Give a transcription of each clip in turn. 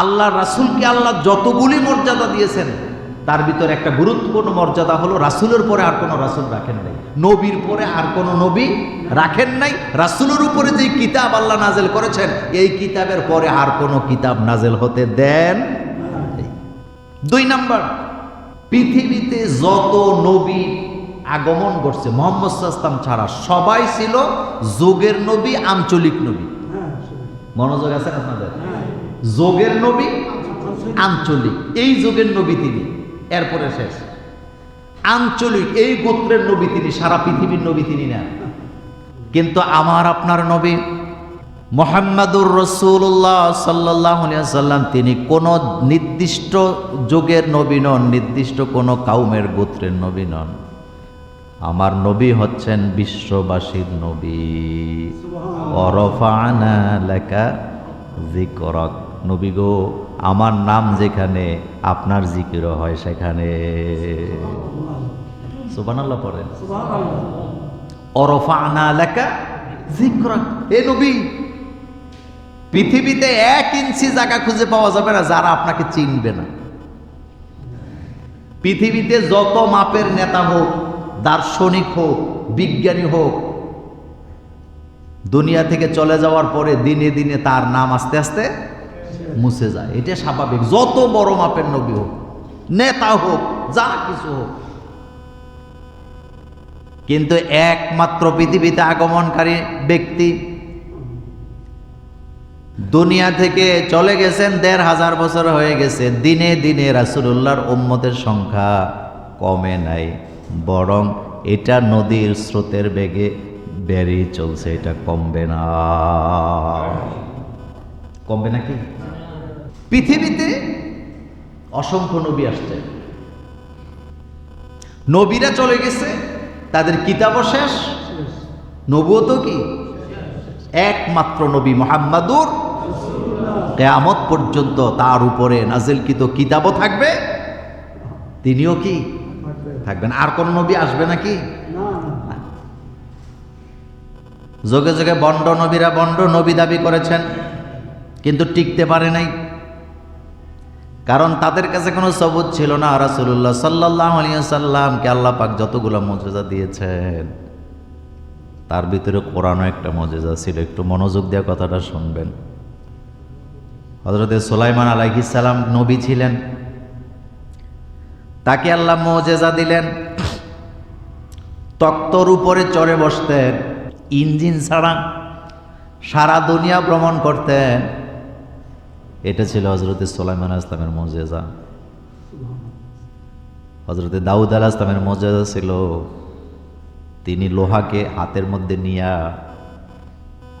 আল্লাহ রাসূলকে আল্লাহ যতগুলি মর্যাদা দিয়েছেন তার ভিতরে একটা গুরুত্বপূর্ণ মর্যাদা হলো রাসূলের পরে আর কোনো রাসূল রাখেন নাই। নবীর পরে আর কোনো নবী রাখেন নাই। রাসূলের উপরে যে কিতাব আল্লাহ নাজেল করেছেন এই কিতাবের পরে আর কোনো কিতাব নাজেল হতে দেন দুই নাম্বার পৃথিবীতে যত নবী আগমন করছে মোহাম্মদ সাল্লাম ছাড়া সবাই ছিল যোগের নবী আঞ্চলিক নবী। মনোযোগ আছে আপনাদের? যোগের নবী, আঞ্চলিক। এই যুগের নবী তিনি। এরপরে শেষ। আঞ্চলিক, এই গোত্রের নবী তিনি, সারা পৃথিবীর নবী তিনি না। কিন্তু আমার আপনার নবী মোহাম্মদুর রসুল্লাহ সাল্লাহ সাল্লাম তিনি কোন নির্দিষ্ট যুগের নবী নন, নির্দিষ্ট কোনো কাউমের গোত্রের নবী নন। আমার নবী হচ্ছেন বিশ্ববাসীর নবী। অরফানা লেখা জিকরক নবী গো আমার নাম যেখানে আপনার জিকির হয় সেখানে। সুবহানাল্লাহ পড়েন। অরফানা লেখা জিকরক এ নবী পৃথিবীতে এক ইঞ্চি জায়গা খুঁজে পাওয়া যাবে না যারা আপনাকে চিনবে না। পৃথিবীতে যত মাপের নেতা হোক দার্শনিক হোক বিজ্ঞানী হোক দুনিয়া থেকে চলে যাওয়ার পরে দিনে দিনে তার নাম আস্তে আস্তে মুছে যায়। এটা স্বাভাবিক। যত বড় মাপের নবী হোক, নেতা হোক, যা কিছু হোক। কিন্তু একমাত্র পৃথিবীতে আগমনকারী ব্যক্তি দুনিয়া থেকে চলে গেছেন দেড় হাজার বছর হয়ে গেছে। দিনে দিনে রাসুলুল্লাহর উম্মতের সংখ্যা কমে নাই, বরং এটা নদীর স্রোতের বেগে বেরিয়ে চলছে। এটা কমবে না। কমবে নাকি? পৃথিবীতে অসংখ্য নবী আসছে। নবীরা চলে গেছে তাদের কিতাবও শেষ নবুয়ত কি? একমাত্র নবী মোহাম্মদুর কেয়ামত পর্যন্ত তার উপরে নাজিলকৃত কিতাবও থাকবে তিনিও কি? থাকবেন। আর কোন নবী আসবে নাকি? যোগে যোগে বন্ড নবীরা বন্ড নবী দাবি করেছেন কিন্তু টিকতে পারে নাই। কারণ তাদের কাছে কোনো সবুজ ছিল না। রাসুল্লাহ সাল্লাহ সাল্লামকে আল্লাহ পাক যতগুলো মর্যাদা দিয়েছেন, তার ভিতরে কোরআনও একটা মজেজা ছিল। একটু মনোযোগ দিয়ে কথাটা শুনবেন। হজরত সোলাইমান আলাইহিসাল্লাম নবী ছিলেন। তাকে আল্লাহ মজেজা দিলেন। তক্তর উপরে চড়ে বসতেন, ইঞ্জিন ছাড়া সারা দুনিয়া ভ্রমণ করতেন। এটা ছিল হজরতে সোলাইমান ইসলামের মজেজা হজরতে দাউদ আল ইসলামের মজেজা ছিল তিনি লোহাকে হাতের মধ্যে নিয়ে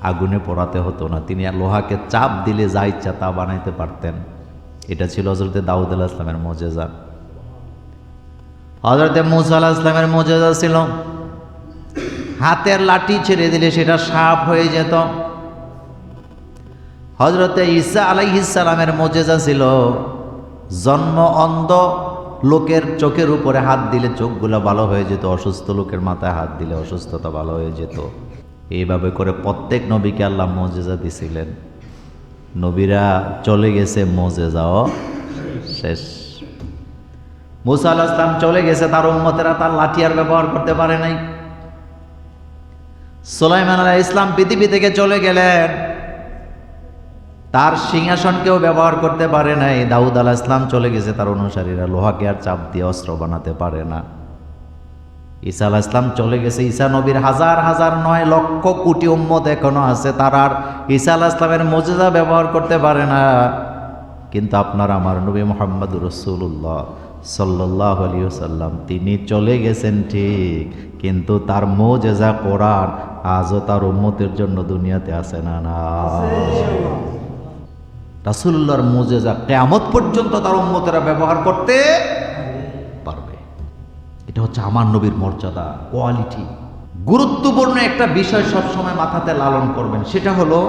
আগুনে পড়াতে হতো না। তিনি লোহাকে চাপ দিলে যা ইচ্ছা তা বানাইতে পারতেন। এটা ছিল হজরতে দাউদ আলাহ আসলামের মজেজা হজরতে মুসা আলাহ ইসলামের মজেজা ছিল, হাতের লাঠি ছেড়ে দিলে সেটা সাপ হয়ে যেত। হজরতে ঈসা আলাইহিসালামের মজেজা ছিল, জন্ম অন্ধ লোকের চোখের উপরে হাত দিলে চোখগুলো ভালো হয়ে যেত, অসুস্থ লোকের মাথায় হাত দিলে অসুস্থতা ভালো হয়ে যেত। এইভাবে করে প্রত্যেক নবীকে আল্লাহ মজেজা দিছিলেন। নবীরা চলে গেছে, মজেজাও শেষ। মুসা আল্লাহ ইসলাম চলে গেছে, তার উম্মতেরা তার লাঠিয়ার ব্যবহার করতে পারে নাই। সোলাইমান আলাহ ইসলাম পৃথিবী থেকে চলে গেলেন। তার সিংহাসনকেও ব্যবহার করতে পারে নাই। দাউদ আলাহ ইসলাম চলে গেছে তার অনুসারীরা। লোহাকে আর চাপ দিয়ে অস্ত্র বানাতে পারে না। ঈসা আলাহ ইসলাম চলে গেছে। ঈসা নবীর হাজার হাজার নয় লক্ষ কোটি উম্মত এখনও আছে। তার আর ঈসা আলাহ ইসলামের মজেজা ব্যবহার করতে পারে না। কিন্তু আপনার আমার নবী মোহাম্মদ রসুল্লাহ সাল্লাহ আলী সাল্লাম তিনি চলে গেছেন ঠিক। কিন্তু তার মোজেজা কোরআন আজও তার উম্মতের জন্য দুনিয়াতে আসে না না। রাসুল্লাহর মোজেজা কেয়ামত পর্যন্ত তার উম্মতেরা ব্যবহার করতে পারবে। এটা হচ্ছে আমার নবীর মর্যাদা, কোয়ালিটি। গুরুত্বপূর্ণ একটা বিষয় সবসময় মাথাতে লালন করবেন, সেটা হলো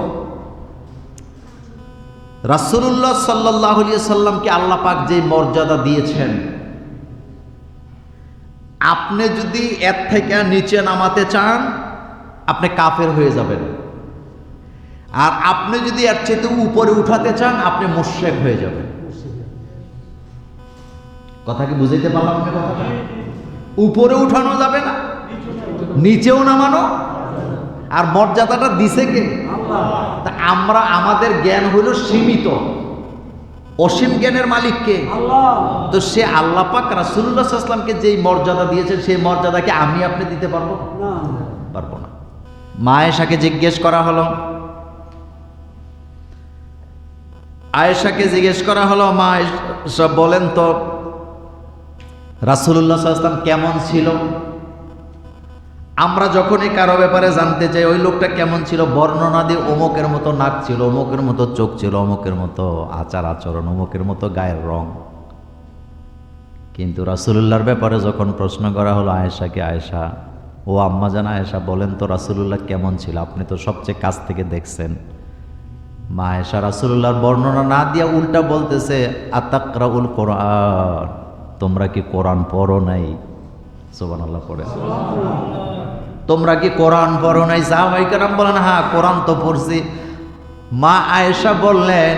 রাসুল্লাহ সাল্লাহ সাল্লামকে আল্লাহ পাক যে মর্যাদা দিয়েছেন, আপনি যদি এর থেকে নিচে নামাতে চান, আপনি কাফের হয়ে যাবেন। আর আপনি যদি এর চেয়ে উপরে উঠাতে চান আপনি মোশেক হয়ে যাবেন। কথা কি বুঝাইতে পারলাম কথাটা? উপরে উঠানো যাবে না নিচেও নামানো? আর মর্যাদাটা দিছে কে? তা আমরা আমাদের জ্ঞান হইল সীমিত। অসীম জ্ঞানের মালিক কে? তো সে আল্লাহ পাক রাসুল্লাহ আসলামকে যেই মর্যাদা দিয়েছেন সেই মর্যাদাকে আমি আপনি দিতে পারব? পারব না। মা আয়েশাকে জিজ্ঞেস করা হলো আয়েশাকে জিজ্ঞেস করা হলো, মা সব বলেন তো রাসুল্লাহ আসলাম কেমন ছিল? আমরা যখনই কারও ব্যাপারে জানতে চাই, ওই লোকটা কেমন ছিল? বর্ণনা দিয়ে অমুকের মতো নাক ছিল, অমুকের মতো চোখ ছিল, অমুকের মতো আচার আচরণ, অমুকের মতো গায়ের রং। কিন্তু রাসুলুল্লাহর ব্যাপারে যখন প্রশ্ন করা হলো আয়েশাকে, আয়েশা, ও আম্মা জানা, আয়েশা বলেন তো রাসুলুল্লাহ কেমন ছিল? আপনি তো সবচেয়ে কাছ থেকে দেখছেন। মা রাসুল্লাহর বর্ণনা না দিয়া উল্টা বলতেছে আতাকরা উল কোরআন। তোমরা কি কোরআন পড়ো নাই? সোবান আল্লাহ পড়ে। তোমরা কি কোরআন পড়ো নাই? সাহাবাই কেরাম বলেন হ্যাঁ কোরআন তো পড়ছি। মা আয়েশা বললেন,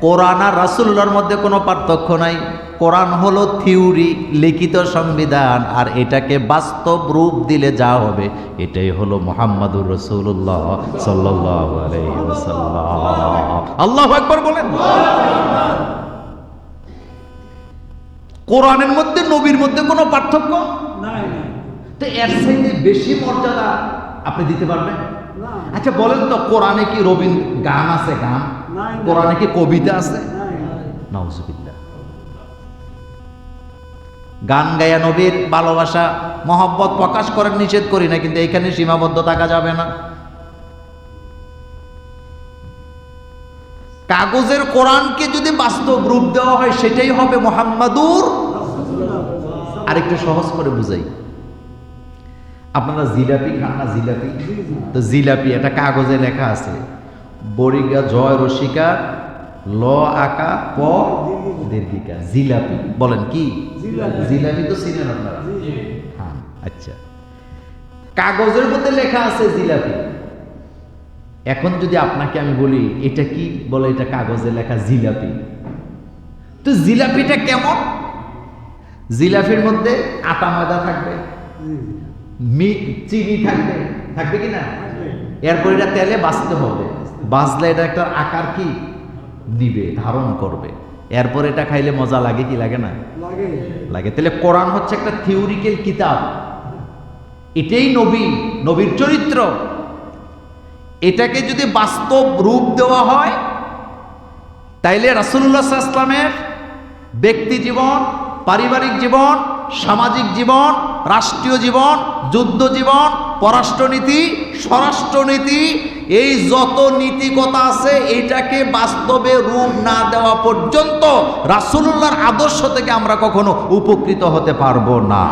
কোরআন আর রাসুল্লাহর মধ্যে কোনো পার্থক্য নাই। কোরআন হলো থিওরি লিখিত সংবিধান আর এটাকে বাস্তব রূপ দিলে যা হবে এটাই হলো মোহাম্মদুর রসুল্লাহ সাল্লাহ আল্লাহ একবার বলেন। কোরআনের মধ্যে নবীর মধ্যে কোনো পার্থক্য? তো এর সাইডে বেশি মর্যাদা আপনি দিতে পারবেন? আচ্ছা বলেন তো কোরআনে কি রবীন্দ্র গান আছে গান। কোরআনে কি কবিতা আছে? নাউজুবিল্লাহ। গান গায়া নবীর ভালোবাসা, মহব্বত প্রকাশ করার নিষেধ করি না, কিন্তু এখানে সীমাবদ্ধ থাকা যাবে না। কাগজের কোরআনকে যদি বাস্তব রূপ দেওয়া হয়, সেটাই হবে মোহাম্মদুর আরেকটু সহজ করে বুঝাই। আপনারা জিলাপি খান না জিলাপি? তো জিলাপি এটা কাগজে লেখা আছে বরিগা জয় রসিকা ল আকা প দীর্ঘিকা জিলাপি। বলেন কি? জিলাপি। তো চিনেন আপনারা? হ্যাঁ আচ্ছা। কাগজের মধ্যে লেখা আছে জিলাপি। এখন যদি আপনাকে আমি বলি এটা কি বলে? এটা কাগজে লেখা জিলাপি। তো জিলাপিটা কেমন? জিলাপির মধ্যে আটা ময়দা থাকবে। চিনি থাকবে। থাকবে কি না? এরপর এটা তেলে বাঁচতে হবে। বাঁচলে এটা একটা আকার কি? দিবে ধারণ করবে। এরপর এটা খাইলে মজা লাগে কি লাগে না? লাগে। তাহলে কোরআন হচ্ছে একটা থিওরিক্যাল কিতাব। এটাই নবী নবীর চরিত্র। এটাকে যদি বাস্তব রূপ দেওয়া হয় তাইলে রাসুল্লাহ ইসলামের ব্যক্তি জীবন পারিবারিক জীবন সামাজিক জীবন রাষ্ট্রীয় জীবন যুদ্ধ জীবন পররাষ্ট্রনীতি স্বরাষ্ট্রনীতি এই যত নীতিকতা আছে এটাকে বাস্তবে রূপ না দেওয়া পর্যন্ত রাসুল্লাহর আদর্শ থেকে আমরা কখনো উপকৃত হতে পারব না।